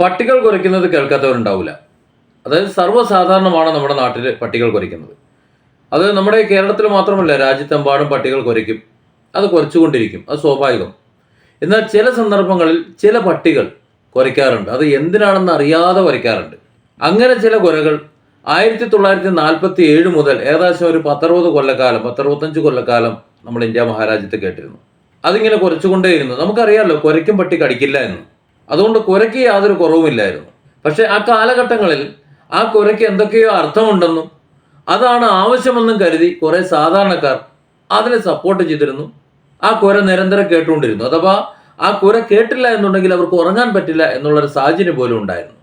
പട്ടികൾ കുരയ്ക്കുന്നത് കേൾക്കാത്തവരുണ്ടാവില്ല അതായത് സർവസാധാരണമാണ് നമ്മുടെ നാട്ടിൽ പട്ടികൾ കുരയ്ക്കുന്നത് അത് നമ്മുടെ കേരളത്തിൽ മാത്രമല്ല രാജ്യത്തെമ്പാടും പട്ടികൾ കുരയ്ക്കും അത് കുറച്ചുകൊണ്ടിരിക്കും. അത് സ്വാഭാവികം. എന്നാൽ ചില സന്ദർഭങ്ങളിൽ ചില പട്ടികൾ കുറയ്ക്കാറുണ്ട് അത് എന്തിനാണെന്ന് അറിയാതെ കുറയ്ക്കാറുണ്ട് അങ്ങനെ ചില കുരകൾ ആയിരത്തി തൊള്ളായിരത്തി നാൽപ്പത്തി ഏഴ് മുതൽ ഏകദേശം ഒരു പത്തറുപത് കൊല്ലക്കാലം പത്തറുപത്തഞ്ച് കൊല്ലക്കാലം നമ്മൾ ഇന്ത്യ മഹാരാജ്യത്ത് കേട്ടിരുന്നു. അതിങ്ങനെ കുരച്ചുകൊണ്ടേയിരുന്നു നമുക്കറിയാമല്ലോ കുരയ്ക്കും പട്ടി കടിക്കില്ല എന്ന്. അതുകൊണ്ട് കുരയ്ക്ക് യാതൊരു കുറവുമില്ലായിരുന്നു. പക്ഷെ ആ കാലഘട്ടങ്ങളിൽ ആ കുരയ്ക്ക് എന്തൊക്കെയോ അർത്ഥമുണ്ടെന്നും അതാണ് ആവശ്യമെന്നും കരുതി കുറെ സാധാരണക്കാർ അതിനെ സപ്പോർട്ട് ചെയ്തിരുന്നു. ആ കുര നിരന്തരം കേട്ടുകൊണ്ടിരുന്നു. അഥവാ ആ കുര കേട്ടില്ല എന്നുണ്ടെങ്കിൽ അവർക്ക് ഉറങ്ങാൻ പറ്റില്ല എന്നുള്ളൊരു സാഹചര്യം പോലും ഉണ്ടായിരുന്നു.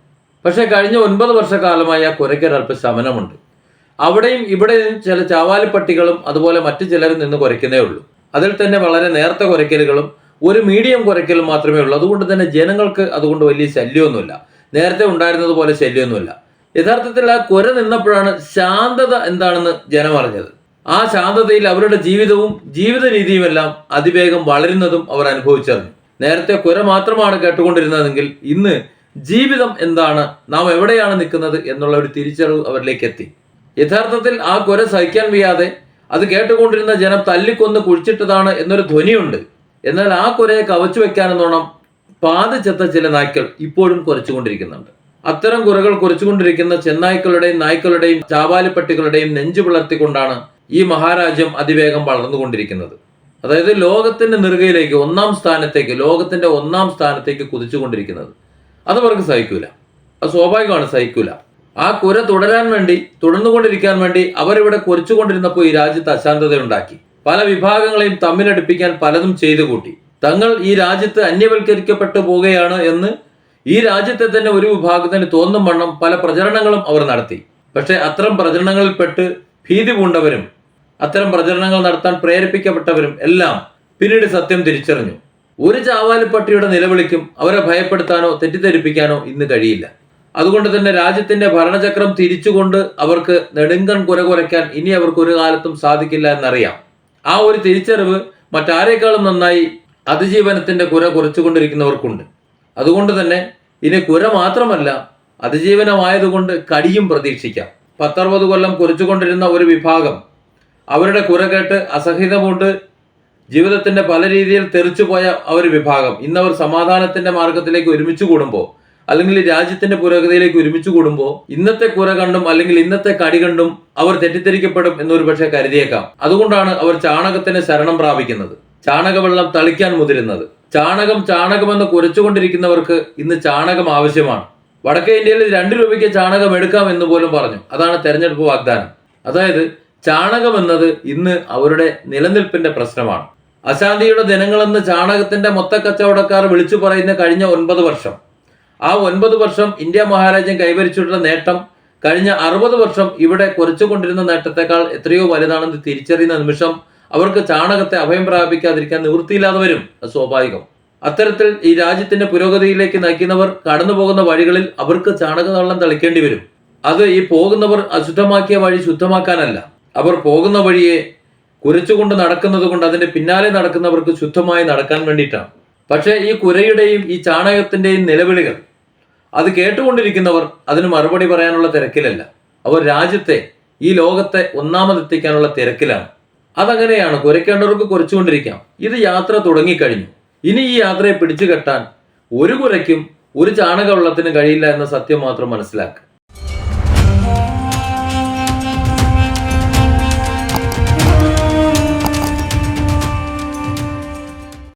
പക്ഷേ കഴിഞ്ഞ ഒൻപത് വർഷക്കാലമായി ആ കുരയ്ക്കൊരൽപ്പം ശമനമുണ്ട്. അവിടെയും ഇവിടെയും ചില ചാവാലിപ്പട്ടികളും അതുപോലെ മറ്റു ചിലരും നിന്ന് കുരയ്ക്കുന്നേ ഉള്ളൂ. അതിൽ തന്നെ വളരെ നേർത്ത കുരയ്ക്കലുകളും ഒരു മീഡിയം കുറയ്ക്കൽ മാത്രമേ ഉള്ളൂ. അതുകൊണ്ട് തന്നെ ജനങ്ങൾക്ക് അതുകൊണ്ട് വലിയ ശല്യമൊന്നുമില്ല. നേരത്തെ ഉണ്ടായിരുന്നത് പോലെ ശല്യമൊന്നുമില്ല. യഥാർത്ഥത്തിൽ ആ കുര നിന്നപ്പോഴാണ് ശാന്തത എന്താണെന്ന് ജനം അറിഞ്ഞത്. ആ ശാന്തതയിൽ അവരുടെ ജീവിതവും ജീവിത രീതിയുമെല്ലാം അതിവേഗം വളരുന്നതും അവർ അനുഭവിച്ചറിഞ്ഞു. നേരത്തെ കുര മാത്രമാണ് കേട്ടുകൊണ്ടിരുന്നതെങ്കിൽ ഇന്ന് ജീവിതം എന്താണ്? നാം എവിടെയാണ് നിൽക്കുന്നത് എന്നുള്ള ഒരു തിരിച്ചറിവ് അവരിലേക്ക് എത്തി. യഥാർത്ഥത്തിൽ ആ കുര സഹിക്കാൻ വയ്യാതെ അത് കേട്ടുകൊണ്ടിരുന്ന ജനം തല്ലിക്കൊന്ന് കുഴിച്ചിട്ടതാണ് എന്നൊരു ധ്വനിയുണ്ട്. എന്നാൽ ആ കുരയെ കവച്ചു വെക്കാനെന്നോണം പാതിച്ചെത്ത ചില നായ്ക്കൾ ഇപ്പോഴും കുറച്ചുകൊണ്ടിരിക്കുന്നുണ്ട് അത്തരം കുരകൾ കുറച്ചുകൊണ്ടിരിക്കുന്ന ചെന്നായ്ക്കളുടെയും നായ്ക്കളുടെയും ചാവാലിപ്പട്ടികളുടെയും നെഞ്ചു പിളർത്തിക്കൊണ്ടാണ് ഈ മഹാരാജ്യം അതിവേഗം വളർന്നുകൊണ്ടിരിക്കുന്നത്. അതായത് ലോകത്തിന്റെ നെറുകയിലേക്ക് ഒന്നാം സ്ഥാനത്തേക്ക് ലോകത്തിന്റെ ഒന്നാം സ്ഥാനത്തേക്ക് കുതിച്ചുകൊണ്ടിരിക്കുന്നത്. അത് അവർക്ക് സഹിക്കൂല. അത് സ്വാഭാവികമാണ് സഹിക്കൂല. ആ കുര തുടരാൻ വേണ്ടി തുടർന്നുകൊണ്ടിരിക്കാൻ വേണ്ടി അവരിവിടെ കുറിച്ചുകൊണ്ടിരുന്നപ്പോൾ ഈ രാജ്യത്ത് അശാന്തതയുണ്ടാക്കി. പല വിഭാഗങ്ങളെയും തമ്മിലടുപ്പിക്കാൻ പലതും ചെയ്തു കൂട്ടി. തങ്ങൾ ഈ രാജ്യത്ത് അന്യവൽക്കരിക്കപ്പെട്ടു പോകുകയാണ് എന്ന് ഈ രാജ്യത്തെ തന്നെ ഒരു വിഭാഗത്തിന് തോന്നും വണ്ണം പല പ്രചരണങ്ങളും അവർ നടത്തി. പക്ഷേ അത്തരം പ്രചരണങ്ങളിൽപ്പെട്ട് ഭീതി പൂണ്ടവരും അത്തരം പ്രചരണങ്ങൾ നടത്താൻ പ്രേരിപ്പിക്കപ്പെട്ടവരും എല്ലാം പിന്നീട് സത്യം തിരിച്ചറിഞ്ഞു. ഒരു ചാവാലിപ്പട്ടിയുടെ നിലവിളിക്കും അവരെ ഭയപ്പെടുത്താനോ തെറ്റിദ്ധരിപ്പിക്കാനോ ഇന്ന് കഴിയില്ല. അതുകൊണ്ട് തന്നെ രാജ്യത്തിന്റെ ഭരണചക്രം തിരിച്ചുകൊണ്ട് അവർക്ക് നെടുങ്കൺ കുര ഇനി അവർക്ക് ഒരു കാലത്തും സാധിക്കില്ല എന്നറിയാം. ആ ഒരു തിരിച്ചറിവ് മറ്റാരേക്കാളും നന്നായി അതിജീവനത്തിന്റെ കുര കുറച്ചുകൊണ്ടിരിക്കുന്നവർക്കുണ്ട്. അതുകൊണ്ട് തന്നെ ഇനി കുര മാത്രമല്ല അതിജീവനമായതുകൊണ്ട് കടിയും പ്രതീക്ഷിക്കാം. പത്തറുപത് കൊല്ലം കുറിച്ചുകൊണ്ടിരുന്ന ഒരു വിഭാഗം അവരുടെ കുര കേട്ട് അസഹിതമുണ്ട്. ജീവിതത്തിന്റെ പല രീതിയിൽ തെറിച്ചുപോയ ആ ഒരു വിഭാഗം ഇന്നവർ സമാധാനത്തിന്റെ മാർഗത്തിലേക്ക് ഒരുമിച്ച് കൂടുമ്പോൾ അല്ലെങ്കിൽ രാജ്യത്തിന്റെ പുരോഗതിയിലേക്ക് ഒരുമിച്ച് കൂടുമ്പോൾ ഇന്നത്തെ കുര കണ്ടും അല്ലെങ്കിൽ ഇന്നത്തെ കടി കണ്ടും അവർ തെറ്റിദ്ധരിക്കപ്പെടും എന്നൊരു പക്ഷേ കരുതിയേക്കാം. അതുകൊണ്ടാണ് അവർ ചാണകത്തിന് ശരണം പ്രാപിക്കുന്നത്. ചാണകവെള്ളം തളിക്കാൻ മുതിരുന്നത്. ചാണകം ചാണകമെന്ന് കുരച്ചുകൊണ്ടിരിക്കുന്നവർക്ക് ഇന്ന് ചാണകം ആവശ്യമാണ്. വടക്കേ ഇന്ത്യയിൽ രണ്ട് രൂപയ്ക്ക് ചാണകം എടുക്കാം എന്ന് പോലും പറഞ്ഞു. അതാണ് തെരഞ്ഞെടുപ്പ് വാഗ്ദാനം. അതായത് ചാണകം എന്നത് ഇന്ന് അവരുടെ നിലനിൽപ്പിന്റെ പ്രശ്നമാണ്. അശാന്തിയുടെ ദിനങ്ങളെന്ന് ചാണകത്തിന്റെ മൊത്ത കച്ചവടക്കാർ വിളിച്ചു പറയുന്ന കഴിഞ്ഞ ഒൻപത് വർഷം. ആ ഒൻപത് വർഷം ഇന്ത്യ മഹാരാജ്യം കൈവരിച്ചിട്ടുള്ള നേട്ടം കഴിഞ്ഞ അറുപത് വർഷം ഇവിടെ കുറച്ചുകൊണ്ടിരുന്ന നേട്ടത്തെക്കാൾ എത്രയോ വലുതാണെന്ന് തിരിച്ചറിയുന്ന നിമിഷം അവർക്ക് ചാണകത്തെ അഭയം പ്രാപിക്കാതിരിക്കാൻ നിവൃത്തിയില്ലാതെ വരും. സ്വാഭാവികം. അത്തരത്തിൽ ഈ രാജ്യത്തിന്റെ പുരോഗതിയിലേക്ക് നയിക്കുന്നവർ കടന്നുപോകുന്ന വഴികളിൽ അവർക്ക് ചാണകവെള്ളം തളിക്കേണ്ടി വരും. അത് ഈ പോകുന്നവർ അശുദ്ധമാക്കിയ വഴി ശുദ്ധമാക്കാനല്ല. അവർ പോകുന്ന വഴിയെ കുരച്ചുകൊണ്ട് നടക്കുന്നത് കൊണ്ട് അതിന്റെ പിന്നാലെ നടക്കുന്നവർക്ക് ശുദ്ധമായി നടക്കാൻ വേണ്ടിയിട്ടാണ്. പക്ഷേ ഈ കുരയുടെയും ഈ ചാണകത്തിന്റെയും നിലവിളികൾ അത് കേട്ടുകൊണ്ടിരിക്കുന്നവർ അതിന് മറുപടി പറയാനുള്ള തിരക്കിലല്ല. അവർ രാജ്യത്തെ ഈ ലോകത്തെ ഒന്നാമതെത്തിക്കാനുള്ള തിരക്കിലാണ്. അതങ്ങനെയാണ് കുരയ്ക്കേണ്ടവർക്ക് കുരച്ചുകൊണ്ടിരിക്കാം. ഇത് യാത്ര തുടങ്ങിക്കഴിഞ്ഞു. ഇനി ഈ യാത്രയെ പിടിച്ചു കെട്ടാൻ ഒരു കുരയ്ക്കും ഒരു ചാണകവെള്ളത്തിനും കഴിയില്ല എന്ന സത്യം മാത്രം മനസ്സിലാക്കുക